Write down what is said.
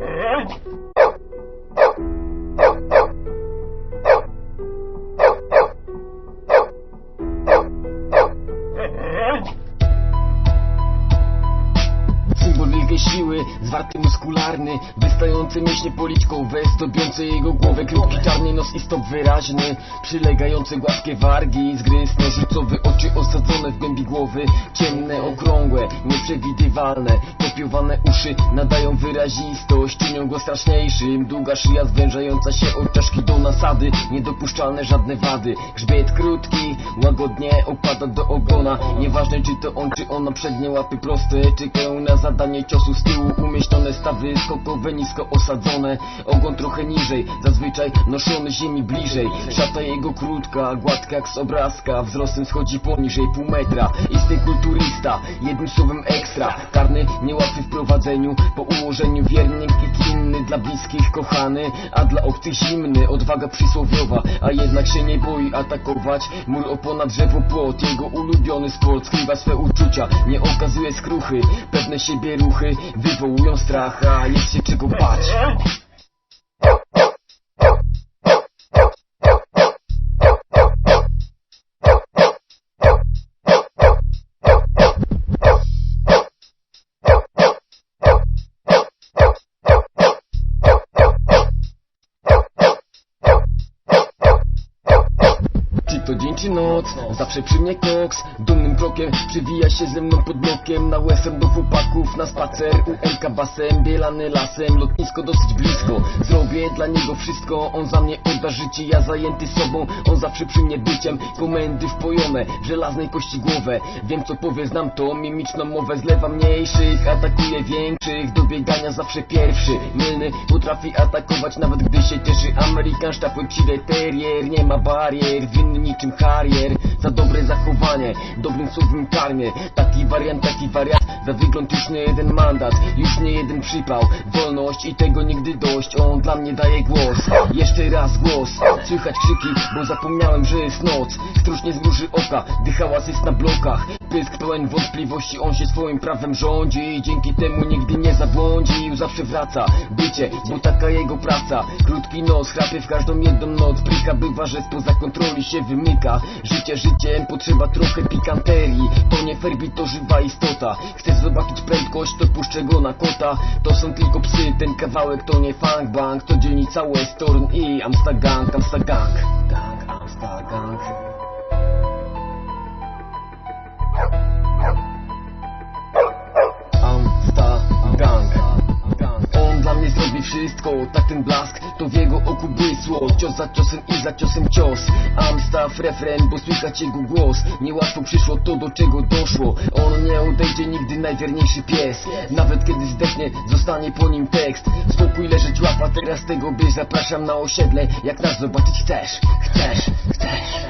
诶 zwarty muskularny Wystające mięśnie policzkowe Zdobiące jego głowę Krótki czarny nos i stop wyraźny Przylegające gładkie wargi Zgrysne, życowe oczy osadzone w głębi głowy Ciemne, okrągłe, nieprzewidywalne Popiowane uszy nadają wyrazistość Czynią go straszniejszym Długa szyja zwężająca się od czaszki do nasady Niedopuszczalne żadne wady Grzbiet krótki, łagodnie opada do ogona Nieważne czy to on czy ona przednie łapy proste Czekają na zadanie ciosu z tyłu Umieśnione stawy skokowe nisko osadzone. Ogon trochę niżej, zazwyczaj noszony ziemi bliżej. Szata jego krótka, gładka jak z obrazka. Wzrostem schodzi poniżej pół metra. Istny kulturysta, jednym słowem ekstra. Karny, niełatwy w prowadzeniu Po ułożeniu wierny i inny Dla bliskich kochany, a dla obcych zimny. Odwaga przysłowiowa, a jednak się nie boi atakować. Mur opona drzewo płot, jego ulubiony sport. Skrywa swe uczucia, nie okazuje skruchy. Pewne siebie ruchy wywołują strach A jest się czego bać to dzień czy noc, zawsze przy mnie koks Dumnym krokiem. Przywija się ze mną pod blokiem Na łesem do chłopaków na spacer. UMK basem, bielany lasem. Lotnisko dosyć blisko. Zrobię dla niego wszystko. On za mnie odda życie, ja zajęty sobą. On zawsze przy mnie byciem. Komendy wpojone w żelaznej kości głowę. Wiem co powie, znam to. Mimiczną mowę zlewa mniejszych. Atakuje większych. Do biegania zawsze pierwszy. Mylny potrafi atakować nawet gdy się cieszy. Amerykan sztafły psiwy terrier Nie ma barier, winny niczym harrier Za dobre zachowanie, dobrym słowem karmię. Taki wariant, taki wariat Za wygląd już nie jeden mandat. Już nie jeden przypał Wolność i tego nigdy dość. On dla mnie daje głos. Jeszcze raz głos. Słychać krzyki, bo zapomniałem, że jest noc. Stróż nie zmruży oka, gdy hałas jest na blokach Pysk pełen wątpliwości, on się swoim prawem rządzi. I dzięki temu nigdy nie zabłądził Zawsze wraca, bycie, bo taka jego praca. Krótki nos, chrapie w każdą jedną noc. Bryka bywa, że spoza kontroli się wymyka. Życie życiem, potrzeba trochę pikanterii. To nie ferbi, to żywa istota. Chcesz zobaczyć prędkość, to puszczę go na kota. To są tylko psy, ten kawałek to nie funk bang To dzielnica Western i Amsta Gang, Amsta Gang Gang, wszystko, tak ten blask To w jego oku błysło Cios za ciosem i za ciosem cios. Amstaff refren, bo słychać jego głos. Niełatwo przyszło to do czego doszło. On nie odejdzie nigdy najwierniejszy pies. Nawet kiedy zdechnie, zostanie po nim tekst. Spokój leżeć łapa, teraz tego bierz Zapraszam na osiedle, jak nas zobaczyć chcesz Chcesz, chcesz